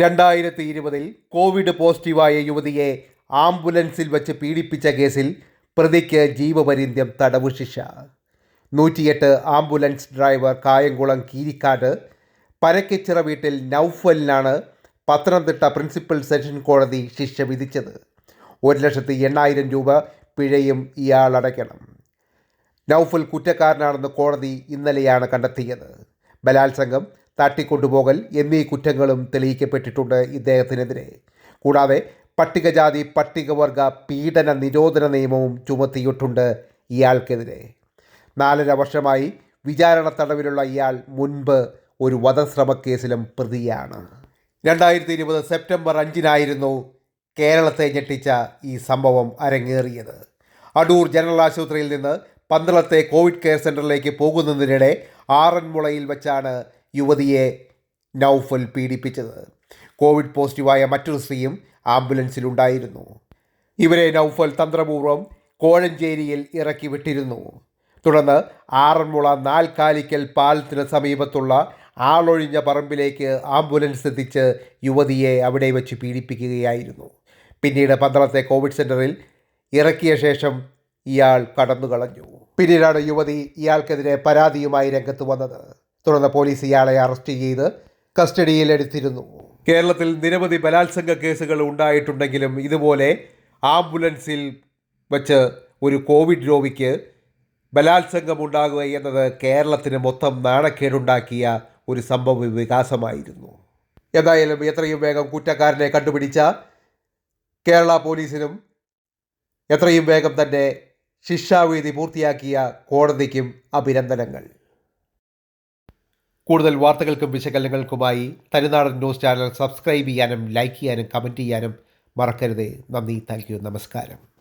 രണ്ടായിരത്തി ഇരുപതിൽ കോവിഡ് പോസിറ്റീവായ യുവതിയെ ആംബുലൻസിൽ വച്ച് പീഡിപ്പിച്ച കേസിൽ പ്രതിക്ക് ജീവപര്യന്തം തടവ് ശിക്ഷ. നൂറ്റിയെട്ട് ആംബുലൻസ് ഡ്രൈവർ കായംകുളം കീരിക്കാട് പരക്കിച്ചിറ വീട്ടിൽ നൗഫലിനാണ് പത്തനംതിട്ട പ്രിൻസിപ്പൽ സെഷൻ കോടതി ശിക്ഷ വിധിച്ചത്. ഒരു ലക്ഷത്തി എണ്ണായിരം രൂപ പിഴയും ഇയാൾ അടയ്ക്കണം. നൗഫൽ കുറ്റക്കാരനാണെന്ന് കോടതി ഇന്നലെയാണ് കണ്ടെത്തിയത്. ബലാത്സംഗം തട്ടിക്കൊണ്ടുപോകൽ എന്നീ കുറ്റങ്ങളും തെളിയിക്കപ്പെട്ടിട്ടുണ്ട് ഇദ്ദേഹത്തിനെതിരെ. കൂടാതെ പട്ടികജാതി പട്ടികവർഗ പീഡന നിരോധന നിയമവും ചുമത്തിയിട്ടുണ്ട് ഇയാൾക്കെതിരെ. നാലര വർഷമായി വിചാരണ തടവിലുള്ള ഇയാൾ മുൻപ് ഒരു വധശ്രമക്കേസിലും പ്രതിയാണ്. രണ്ടായിരത്തി ഇരുപത് സെപ്റ്റംബർ അഞ്ചിനായിരുന്നു കേരളത്തെ ഞെട്ടിച്ച ഈ സംഭവം അരങ്ങേറിയത്. അടൂർ ജനറൽ ആശുപത്രിയിൽ നിന്ന് പന്തളത്തെ കോവിഡ് കെയർ സെന്ററിലേക്ക് പോകുന്നതിനിടെ ആറന്മുളയിൽ വെച്ചാണ് യുവതിയെ നൌഫൽ പീഡിപ്പിച്ചത്. കോവിഡ് പോസിറ്റീവായ മറ്റൊരു സ്ത്രീയും ആംബുലൻസിലുണ്ടായിരുന്നു ഇവരെ നൌഫൽ തന്ത്രപൂർവം കോഴഞ്ചേരിയിൽ ഇറക്കി വിട്ടിരുന്നു. തുടർന്ന് ആറന്മുള നാൽക്കാലിക്കൽ പാലത്തിന് സമീപത്തുള്ള ആളൊഴിഞ്ഞ പറമ്പിലേക്ക് ആംബുലൻസ് എത്തിച്ച് യുവതിയെ അവിടെ വെച്ച് പീഡിപ്പിക്കുകയായിരുന്നു. പിന്നീട് പന്തളത്തെ കോവിഡ് സെന്ററിൽ ഇറക്കിയ ശേഷം ഇയാൾ കടന്നുകളഞ്ഞു. പിന്നീടാണ് യുവതി ഇയാൾക്കെതിരെ പരാതിയുമായി രംഗത്ത് വന്നത്. തുടർന്ന് പോലീസ് ഇയാളെ അറസ്റ്റ് ചെയ്ത് കസ്റ്റഡിയിലെടുത്തിരുന്നു കേരളത്തിൽ നിരവധി ബലാത്സംഗ കേസുകൾ ഉണ്ടായിട്ടുണ്ടെങ്കിലും ഇതുപോലെ ആംബുലൻസിൽ വച്ച് ഒരു കോവിഡ് രോഗിക്ക് ബലാത്സംഗം ഉണ്ടാകുക എന്നത് കേരളത്തിന് മൊത്തം നാണക്കേടുണ്ടാക്കിയ ഒരു സംഭവ വികാസമായിരുന്നു. എന്തായാലും എത്രയും വേഗം കുറ്റക്കാരനെ കണ്ടുപിടിച്ച കേരള പോലീസിനും എത്രയും വേഗം തന്നെ ശിക്ഷാവിധി പൂർത്തിയാക്കിയ കോടതിക്കും അഭിനന്ദനങ്ങൾ. കൂടുതൽ വാർത്തകൾക്കും വിശകലനങ്ങൾക്കുമായി തനിനാടൻ ന്യൂസ് ചാനൽ സബ്സ്ക്രൈബ് ചെയ്യാനും ലൈക്ക് ചെയ്യാനും കമന്റ് ചെയ്യാനും മറക്കരുത്. നന്ദി താങ്ക് നമസ്കാരം.